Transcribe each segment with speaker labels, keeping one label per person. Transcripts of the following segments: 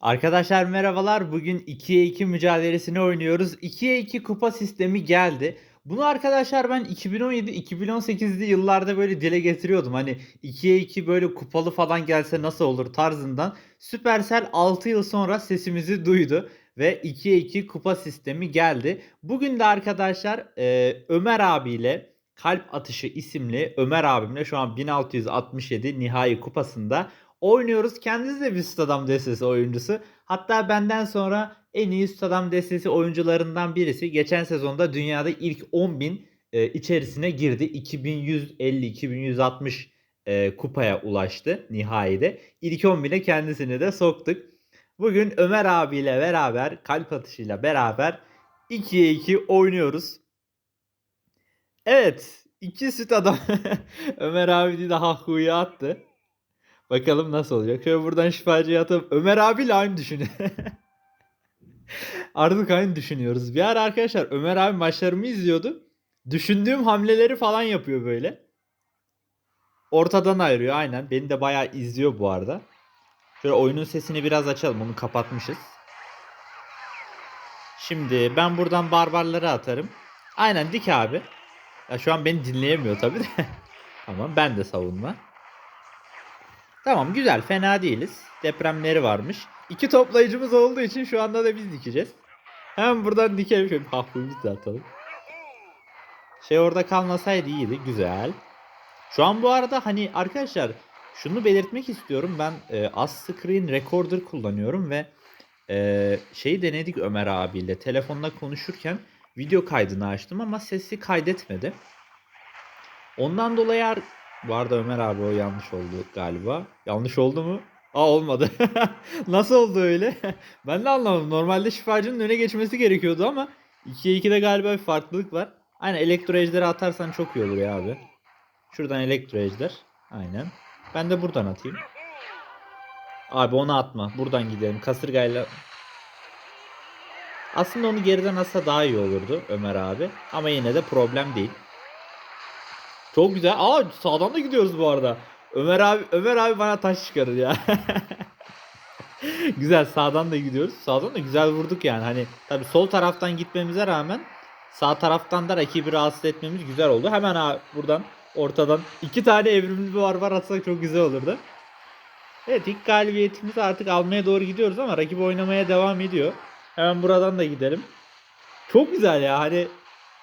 Speaker 1: Arkadaşlar merhabalar. Bugün 2'ye 2 mücadelesini oynuyoruz. 2'ye 2 kupa sistemi geldi. Bunu arkadaşlar ben 2017-2018'li yıllarda böyle dile getiriyordum. Hani 2'ye 2 böyle kupalı falan gelse nasıl olur tarzından. Supercell 6 yıl sonra sesimizi duydu ve 2'ye 2 kupa sistemi geldi. Bugün de arkadaşlar e, Ömer abiyle Kalp Atışı isimli Ömer abimle şu an 1667 nihai kupasında oynuyoruz. Kendisi de bir Stadam destesi oyuncusu. Hatta benden sonra en iyi Stadam destesi oyuncularından birisi. Geçen sezonda dünyada ilk 10.000 e, içerisine girdi. 2150-2160 e, kupaya ulaştı nihayede. İlk 10.000'e kendisini de soktuk. Bugün Ömer abiyle beraber, kalp atışıyla beraber 2'ye 2 oynuyoruz. Evet. iki süt adam. Ömer abi de hahuyu attı. Bakalım nasıl olacak. Şöyle buradan şifacıya atıp Ömer abiyle aynı düşünüyor. Artık aynı düşünüyoruz. Bir ara arkadaşlar Ömer abi maçlarımı izliyordu. Düşündüğüm hamleleri falan yapıyor böyle. Ortadan ayırıyor aynen. Beni de bayağı izliyor bu arada. Şöyle oyunun sesini biraz açalım. Onu kapatmışız. Şimdi ben buradan barbarları atarım. Aynen dik abi. Ya şu an beni dinleyemiyor tabii de. tamam ben de savunma. Tamam güzel fena değiliz. Depremleri varmış. İki toplayıcımız olduğu için şu anda da biz dikeceğiz. Hemen buradan dikelim şöyle hafifimizi de atalım. Şey orada kalmasaydı iyiydi. Güzel. Şu an bu arada hani arkadaşlar şunu belirtmek istiyorum. Ben e, Az Screen Recorder kullanıyorum ve e, şeyi denedik Ömer abiyle. Telefonla konuşurken video kaydını açtım ama sesi kaydetmedi. Ondan dolayı bu arada Ömer abi o yanlış oldu galiba. Yanlış oldu mu? Aa olmadı. Nasıl oldu öyle? ben de anlamadım. Normalde şifacının öne geçmesi gerekiyordu ama 2'ye 2'de galiba bir farklılık var. Aynen elektro ejderi atarsan çok iyi olur ya abi. Şuradan elektro ejder. Aynen. Ben de buradan atayım. Abi onu atma. Buradan gidelim. Kasırgayla aslında onu geriden atsa daha iyi olurdu Ömer abi. Ama yine de problem değil. Çok güzel. Aa sağdan da gidiyoruz bu arada. Ömer abi Ömer abi bana taş çıkarır ya. güzel sağdan da gidiyoruz. Sağdan da güzel vurduk yani. Hani tabi sol taraftan gitmemize rağmen sağ taraftan da rakibi rahatsız etmemiz güzel oldu. Hemen abi buradan ortadan iki tane evrimli bir barbar atsak çok güzel olurdu. Evet ilk galibiyetimizi artık almaya doğru gidiyoruz ama rakip oynamaya devam ediyor. Hemen buradan da gidelim. Çok güzel ya hani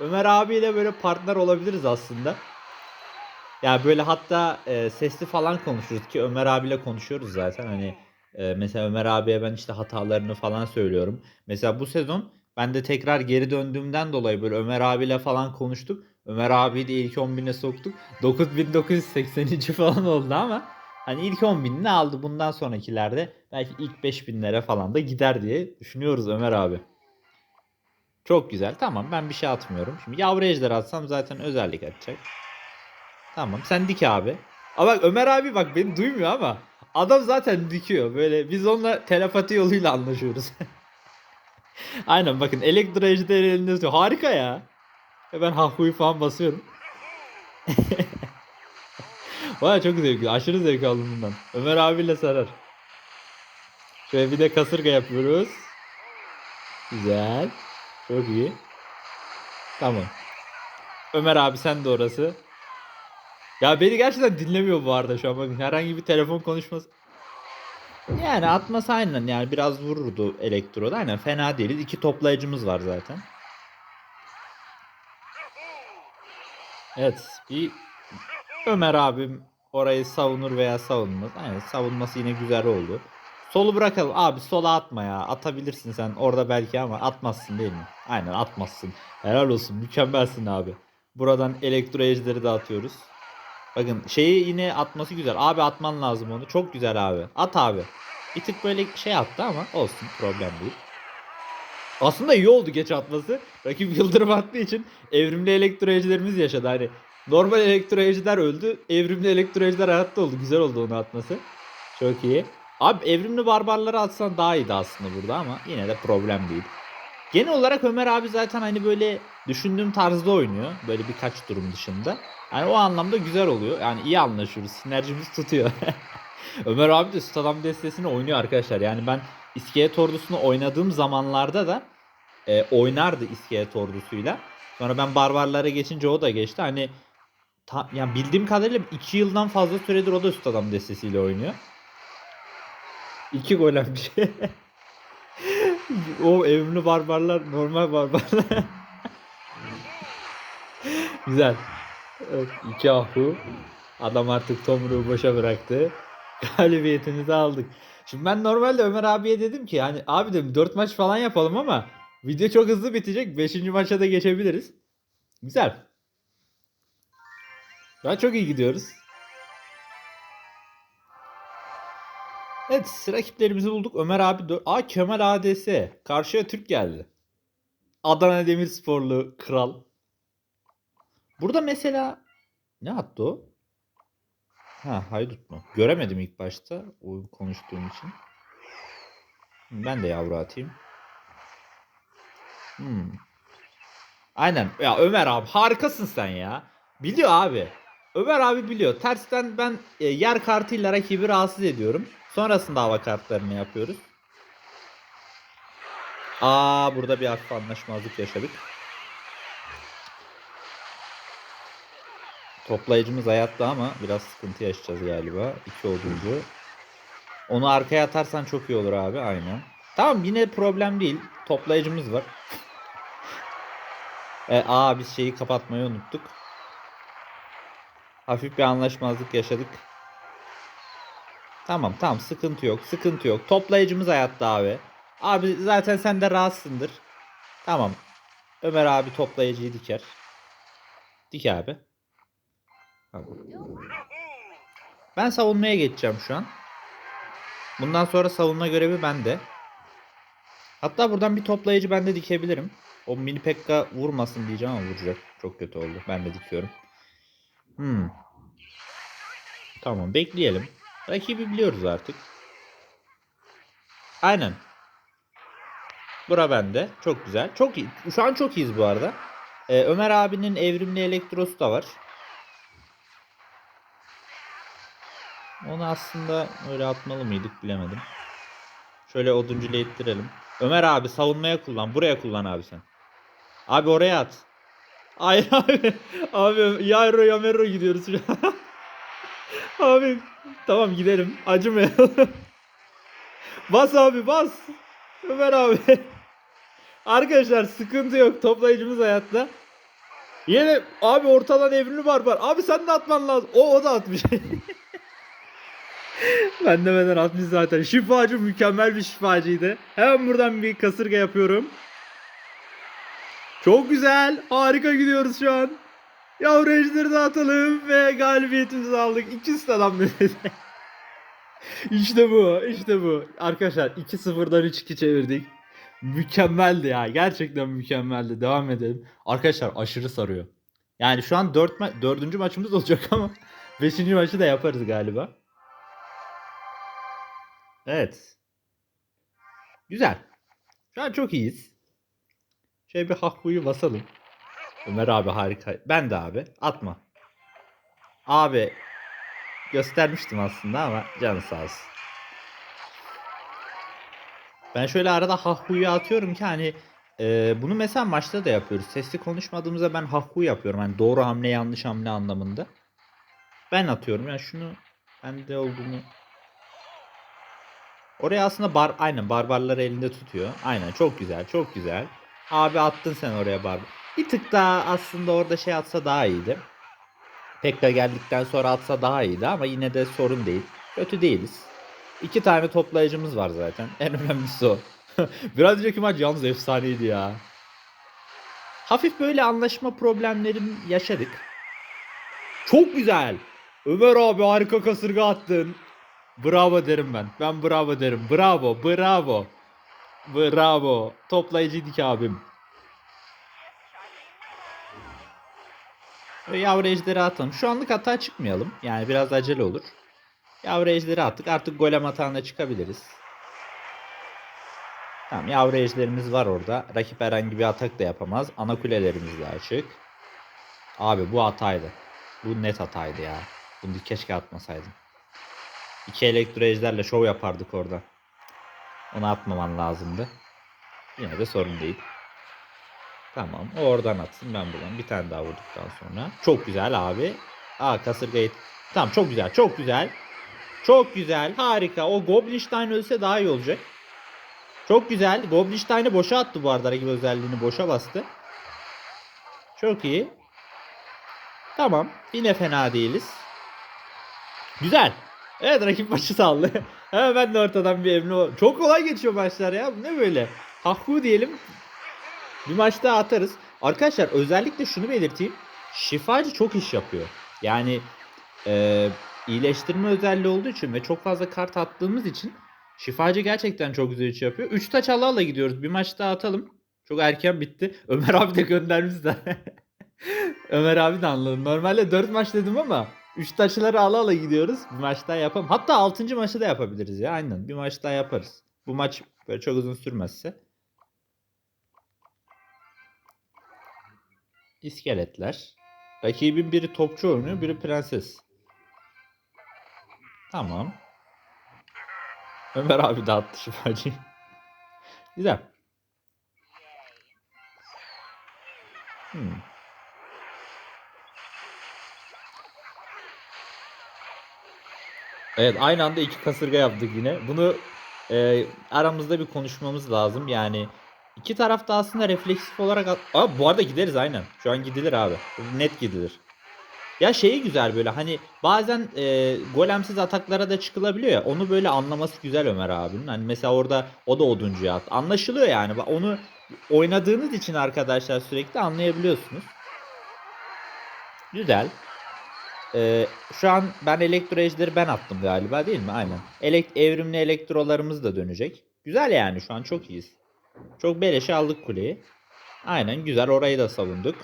Speaker 1: Ömer abiyle böyle partner olabiliriz aslında. Ya böyle hatta e, sesli falan konuşuruz ki Ömer abiyle konuşuyoruz zaten. Hani e, mesela Ömer abiye ben işte hatalarını falan söylüyorum. Mesela bu sezon ben de tekrar geri döndüğümden dolayı böyle Ömer abiyle falan konuştuk. Ömer abiyi de ilk 10.000'e soktuk. 9980. falan oldu ama hani ilk 10.000'ini aldı. Bundan sonrakilerde belki ilk 5.000'lere falan da gider diye düşünüyoruz Ömer abi. Çok güzel. Tamam ben bir şey atmıyorum. Şimdi yavru ejder atsam zaten özellik atacak. Tamam sen dik abi. Ama bak Ömer abi bak beni duymuyor ama adam zaten dikiyor. Böyle biz onunla telepati yoluyla anlaşıyoruz. Aynen bakın elektro ejderi elinde tutuyor. Harika ya. Ve ben hahuyu falan basıyorum. Vay çok zevkli. Aşırı zevk aldım bundan. Ömer abiyle sarar. Şöyle bir de kasırga yapıyoruz. Güzel. Çok iyi. Tamam. Ömer abi sen de orası. Ya beni gerçekten dinlemiyor bu arada şu an. Bakın herhangi bir telefon konuşması. Yani atması aynen yani biraz vururdu elektroda. Aynen fena değiliz. İki toplayıcımız var zaten. Evet bir Ömer abim orayı savunur veya savunmaz. Aynen savunması yine güzel oldu. Solu bırakalım. Abi sola atma ya. Atabilirsin sen orada belki ama atmazsın değil mi? Aynen atmazsın. Helal olsun. Mükemmelsin abi. Buradan elektro ejderi de atıyoruz. Bakın şeyi yine atması güzel. Abi atman lazım onu. Çok güzel abi. At abi. Bir tık böyle şey attı ama olsun problem değil. Aslında iyi oldu geç atması. Rakip yıldırım attığı için evrimli elektroejderimiz yaşadı. Hani normal elektroejder öldü. Evrimli elektroejder hayatta oldu. Güzel oldu onu atması. Çok iyi. Abi evrimli barbarları atsan daha iyiydi aslında burada ama yine de problem değil. Genel olarak Ömer abi zaten hani böyle düşündüğüm tarzda oynuyor. Böyle birkaç durum dışında. Yani o anlamda güzel oluyor. Yani iyi anlaşıyoruz. Sinerjimiz tutuyor. Ömer abi de Stadam destesini oynuyor arkadaşlar. Yani ben iskelet ordusunu oynadığım zamanlarda da e, oynardı iskelet ordusuyla. Sonra ben barbarlara geçince o da geçti. Hani ta, yani bildiğim kadarıyla 2 yıldan fazla süredir o da üst adam destesiyle oynuyor. 2 golem bir şey. o evrimli barbarlar normal barbarlar. Güzel. Evet, iki ahu. Adam artık Tomruğu boşa bıraktı. Galibiyetimizi aldık. Şimdi ben normalde Ömer abiye dedim ki hani abi dedim 4 maç falan yapalım ama video çok hızlı bitecek. 5. maça da geçebiliriz. Güzel. Daha çok iyi gidiyoruz. Evet rakiplerimizi bulduk. Ömer abi. Aa Kemal ADS. Karşıya Türk geldi. Adana Demirsporlu kral. Burada mesela ne attı o? Ha haydut mu? Göremedim ilk başta o konuştuğum için. Ben de yavru atayım. Hmm. Aynen. Ya Ömer abi harikasın sen ya. Biliyor abi. Ömer abi biliyor. Tersten ben e, yer kartıyla rakibi rahatsız ediyorum. Sonrasında hava kartlarını yapıyoruz. Aa burada bir hafif anlaşmazlık yaşadık. Toplayıcımız hayatta ama biraz sıkıntı yaşayacağız galiba. İki oduncu. Onu arkaya atarsan çok iyi olur abi. Aynen. Tamam yine problem değil. Toplayıcımız var. e, aa biz şeyi kapatmayı unuttuk. Hafif bir anlaşmazlık yaşadık. Tamam tamam sıkıntı yok sıkıntı yok. Toplayıcımız hayatta abi. Abi zaten sen de rahatsındır. Tamam. Ömer abi toplayıcıyı diker. Dik abi. Ben savunmaya geçeceğim şu an. Bundan sonra savunma görevi bende. Hatta buradan bir toplayıcı ben de dikebilirim. O mini pekka vurmasın diyeceğim ama vuracak. Çok kötü oldu. Ben de dikiyorum. Hmm. Tamam bekleyelim. Rakibi biliyoruz artık. Aynen. Bura bende. Çok güzel. Çok iyi. Şu an çok iyiyiz bu arada. Ee, Ömer abinin evrimli elektrosu da var. Onu aslında öyle atmalı mıydık bilemedim. Şöyle oduncu ittirelim. Ömer abi savunmaya kullan. Buraya kullan abi sen. Abi oraya at. Hayır abi. Abi Yayro Yamero gidiyoruz şu an. abi tamam gidelim. Acımayalım. bas abi bas. Ömer abi. Arkadaşlar sıkıntı yok. Toplayıcımız hayatta. Yine abi ortadan evrimli var. Abi sen de atman lazım. O o da atmış. Ben demeden atmış zaten. Şifacı mükemmel bir şifacıydı. Hemen buradan bir kasırga yapıyorum. Çok güzel. Harika gidiyoruz şu an. Yavru ejderi de atalım ve galibiyetimizi aldık. İkisi de adam dedi. işte bu. işte bu. Arkadaşlar 2-0'dan 3-2 çevirdik. Mükemmeldi ya. Gerçekten mükemmeldi. Devam edelim. Arkadaşlar aşırı sarıyor. Yani şu an 4 ma 4. maçımız olacak ama 5. maçı da yaparız galiba. Evet. Güzel. Şu an çok iyiyiz. Şöyle bir Hakku'yu basalım. Ömer abi harika. Ben de abi. Atma. Abi göstermiştim aslında ama canı sağ olsun. Ben şöyle arada Hakku'yu atıyorum ki hani e, bunu mesela maçta da yapıyoruz. Sesli konuşmadığımızda ben Hakku yapıyorum. Hani doğru hamle yanlış hamle anlamında. Ben atıyorum. Yani şunu bende olduğunu Oraya aslında bar aynen barbarları elinde tutuyor. Aynen çok güzel çok güzel. Abi attın sen oraya barbar. Bir tık daha aslında orada şey atsa daha iyiydi. Pekka geldikten sonra atsa daha iyiydi ama yine de sorun değil. Kötü değiliz. İki tane toplayıcımız var zaten. En önemlisi o. Biraz önceki maç yalnız efsaneydi ya. Hafif böyle anlaşma problemlerim yaşadık. Çok güzel. Ömer abi harika kasırga attın. Bravo derim ben. Ben bravo derim. Bravo, bravo. Bravo. Toplayıcıydık abim. Ve yavru ejderi atalım. Şu anlık hata çıkmayalım. Yani biraz acele olur. Yavru ejderi attık. Artık golem hatağına çıkabiliriz. Tamam yavru ejderimiz var orada. Rakip herhangi bir atak da yapamaz. Ana kulelerimiz de açık. Abi bu hataydı. Bu net hataydı ya. Bunu keşke atmasaydım. İki elektro ejderle şov yapardık orada. Onu atmaman lazımdı. Yine de sorun değil. Tamam. O oradan atsın. Ben buradan bir tane daha vurduktan sonra. Çok güzel abi. Aa kasırgayı. Tamam çok güzel. Çok güzel. Çok güzel. Harika. O Goblinstein ölse daha iyi olacak. Çok güzel. Goblinstein'i boşa attı bu arada. Rakip özelliğini boşa bastı. Çok iyi. Tamam. Yine fena değiliz. Güzel. Evet rakip maçı sallı. Hemen ben de ortadan bir emri... Çok kolay geçiyor maçlar ya. Bu ne böyle? Hakku diyelim. Bir maç daha atarız. Arkadaşlar özellikle şunu belirteyim. Şifacı çok iş yapıyor. Yani e, iyileştirme özelliği olduğu için ve çok fazla kart attığımız için şifacı gerçekten çok güzel iş yapıyor. 3 taç ala gidiyoruz. Bir maç daha atalım. Çok erken bitti. Ömer abi de göndermiş de. Ömer abi de anladım. Normalde 4 maç dedim ama 3 taçları ala ala gidiyoruz. Bir maç daha yapalım. Hatta 6. maçı da yapabiliriz ya. Aynen. Bir maç daha yaparız. Bu maç böyle çok uzun sürmezse. İskeletler. Rakibin biri topçu oynuyor, biri prenses. Tamam. Ömer abi dağıttı şifacıyı. Güzel. Hmm. Evet aynı anda iki kasırga yaptık yine. Bunu e, aramızda bir konuşmamız lazım. Yani iki tarafta aslında refleksif olarak... Aa, bu arada gideriz aynen. Şu an gidilir abi. Net gidilir. Ya şeyi güzel böyle hani bazen e, golemsiz ataklara da çıkılabiliyor ya onu böyle anlaması güzel Ömer abinin. Hani mesela orada o da oduncuya at. Anlaşılıyor yani. Onu oynadığınız için arkadaşlar sürekli anlayabiliyorsunuz. Güzel. Ee, şu an ben elektro ejderi ben attım galiba değil mi? Aynen. Elek evrimli elektrolarımız da dönecek. Güzel yani şu an çok iyiyiz. Çok beleşe aldık kuleyi. Aynen güzel orayı da savunduk.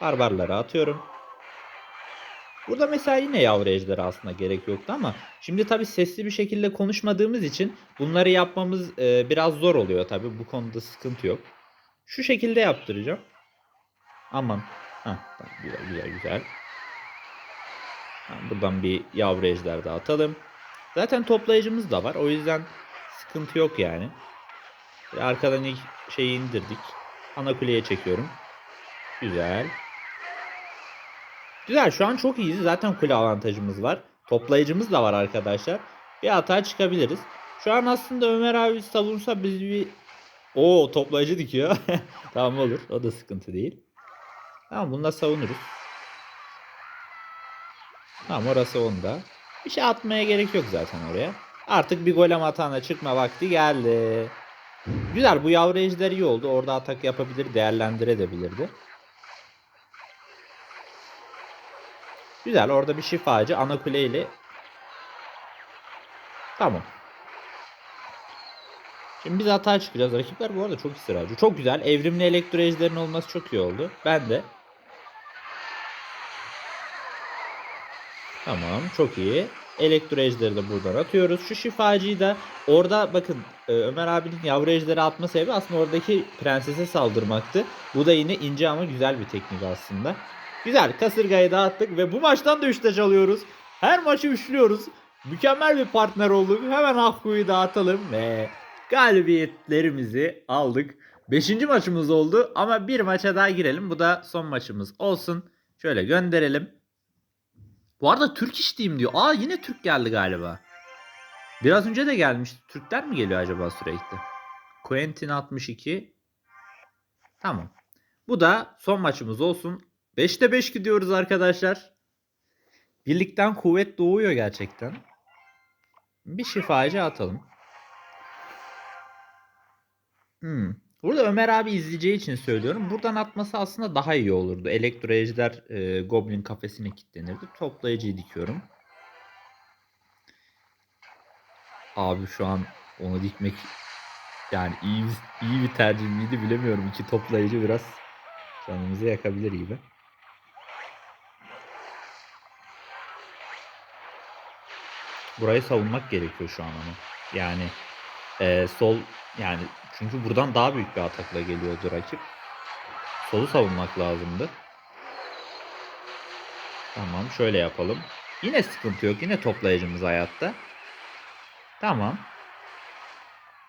Speaker 1: Barbarları atıyorum. Burada mesela yine yavru ejderi aslında gerek yoktu ama şimdi tabii sesli bir şekilde konuşmadığımız için bunları yapmamız e, biraz zor oluyor tabii. Bu konuda sıkıntı yok. Şu şekilde yaptıracağım. Aman. Heh, güzel güzel güzel. Buradan bir yavru ejder daha atalım. Zaten toplayıcımız da var. O yüzden sıkıntı yok yani. Arkadan ilk şeyi indirdik. Ana kuleye çekiyorum. Güzel. Güzel şu an çok iyiyiz. Zaten kule avantajımız var. Toplayıcımız da var arkadaşlar. Bir hata çıkabiliriz. Şu an aslında Ömer abi savunsa biz bir... Oo toplayıcı dikiyor. tamam olur. O da sıkıntı değil. Tamam bunu da savunuruz. Tamam orası onda. Bir şey atmaya gerek yok zaten oraya. Artık bir golem atağına çıkma vakti geldi. Güzel bu yavru ejder iyi oldu. Orada atak yapabilir, değerlendirebilirdi. Güzel orada bir şifacı ana kuleyle. Tamam. Şimdi biz hata çıkacağız. Rakipler bu arada çok ısrarcı. Çok güzel. Evrimli elektro ejderin olması çok iyi oldu. Ben de. Tamam çok iyi. Elektro ejderi de buradan atıyoruz. Şu şifacıyı da orada bakın e, Ömer abinin yavru ejderi atma sebebi aslında oradaki prensese saldırmaktı. Bu da yine ince ama güzel bir teknik aslında. Güzel kasırgayı dağıttık ve bu maçtan da 3 taç alıyoruz. Her maçı üçlüyoruz. Mükemmel bir partner olduk. Hemen Akku'yu dağıtalım ve galibiyetlerimizi aldık. 5. maçımız oldu ama bir maça daha girelim. Bu da son maçımız olsun. Şöyle gönderelim. Bu arada Türk işteyim diyor. Aa yine Türk geldi galiba. Biraz önce de gelmişti. Türkler mi geliyor acaba sürekli? Quentin 62. Tamam. Bu da son maçımız olsun. 5'te 5 gidiyoruz arkadaşlar. Birlikten kuvvet doğuyor gerçekten. Bir şifacı atalım. Hmm. Burada Ömer abi izleyeceği için söylüyorum. Buradan atması aslında daha iyi olurdu. Elektro ejder e, Goblin kafesine kilitlenirdi. Toplayıcıyı dikiyorum. Abi şu an onu dikmek yani iyi iyi bir tercih miydi bilemiyorum. İki toplayıcı biraz canımızı yakabilir gibi. Burayı savunmak gerekiyor şu an ama. Yani e, sol yani çünkü buradan daha büyük bir atakla geliyordu rakip. Solu savunmak lazımdı. Tamam şöyle yapalım. Yine sıkıntı yok. Yine toplayıcımız hayatta. Tamam.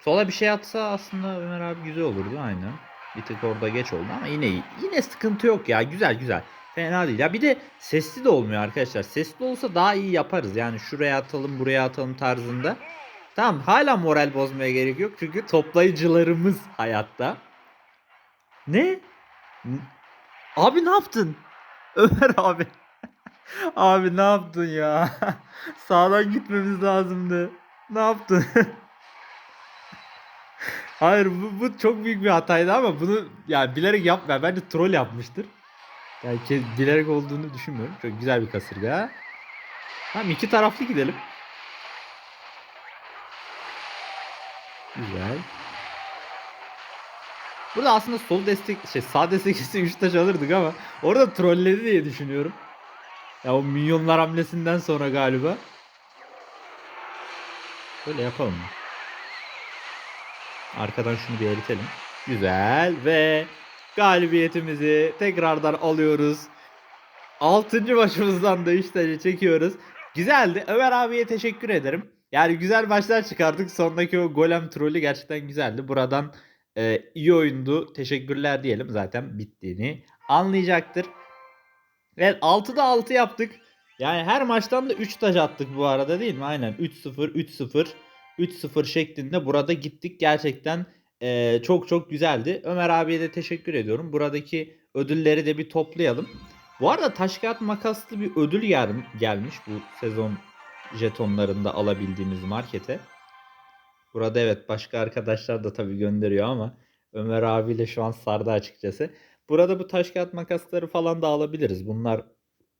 Speaker 1: Sola bir şey atsa aslında Ömer abi güzel olurdu aynen. Bir tık orada geç oldu ama yine. Yine sıkıntı yok ya. Güzel güzel. Fena değil. Ya bir de sesli de olmuyor arkadaşlar. Sesli olsa daha iyi yaparız. Yani şuraya atalım, buraya atalım tarzında. Tamam hala moral bozmaya gerek yok. Çünkü toplayıcılarımız hayatta. Ne? Abi ne yaptın? Ömer abi. abi ne yaptın ya? Sağdan gitmemiz lazımdı. Ne yaptın? Hayır bu, bu çok büyük bir hataydı ama bunu yani bilerek yapma. Bence troll yapmıştır. Yani bilerek olduğunu düşünmüyorum. Çok güzel bir kasırga. Tamam iki taraflı gidelim. Güzel. Burada aslında sol destek şey sağ destekçisi 3 taş alırdık ama orada trolledi diye düşünüyorum. Ya o milyonlar hamlesinden sonra galiba. Böyle yapalım mı? Arkadan şunu bir eritelim. Güzel ve galibiyetimizi tekrardan alıyoruz. 6. maçımızdan da 3 tane çekiyoruz. Güzeldi. Ömer abiye teşekkür ederim. Yani güzel maçlar çıkardık. Sondaki o golem trolü gerçekten güzeldi. Buradan e, iyi oyundu. Teşekkürler diyelim. Zaten bittiğini anlayacaktır. Evet 6'da 6 yaptık. Yani her maçtan da 3 taş attık bu arada değil mi? Aynen 3-0, 3-0, 3-0 şeklinde burada gittik. Gerçekten e, çok çok güzeldi. Ömer abiye de teşekkür ediyorum. Buradaki ödülleri de bir toplayalım. Bu arada taş kağıt makaslı bir ödül gel gelmiş bu sezon jetonlarında alabildiğimiz markete. Burada evet başka arkadaşlar da tabii gönderiyor ama Ömer abiyle şu an sardı açıkçası. Burada bu taş kağıt makasları falan da alabiliriz. Bunlar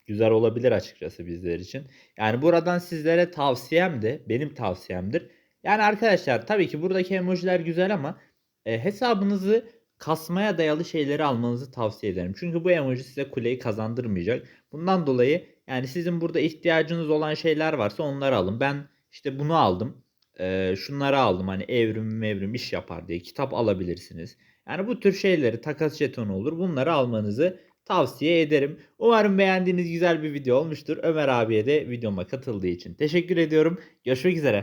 Speaker 1: güzel olabilir açıkçası bizler için. Yani buradan sizlere tavsiyem de benim tavsiyemdir. Yani arkadaşlar tabii ki buradaki emojiler güzel ama e, hesabınızı kasmaya dayalı şeyleri almanızı tavsiye ederim. Çünkü bu emoji size kuleyi kazandırmayacak. Bundan dolayı yani sizin burada ihtiyacınız olan şeyler varsa onları alın. Ben işte bunu aldım. Ee, şunları aldım hani evrim mevrim iş yapar diye kitap alabilirsiniz. Yani bu tür şeyleri takas jetonu olur. Bunları almanızı tavsiye ederim. Umarım beğendiğiniz güzel bir video olmuştur. Ömer abiye de videoma katıldığı için teşekkür ediyorum. Görüşmek üzere.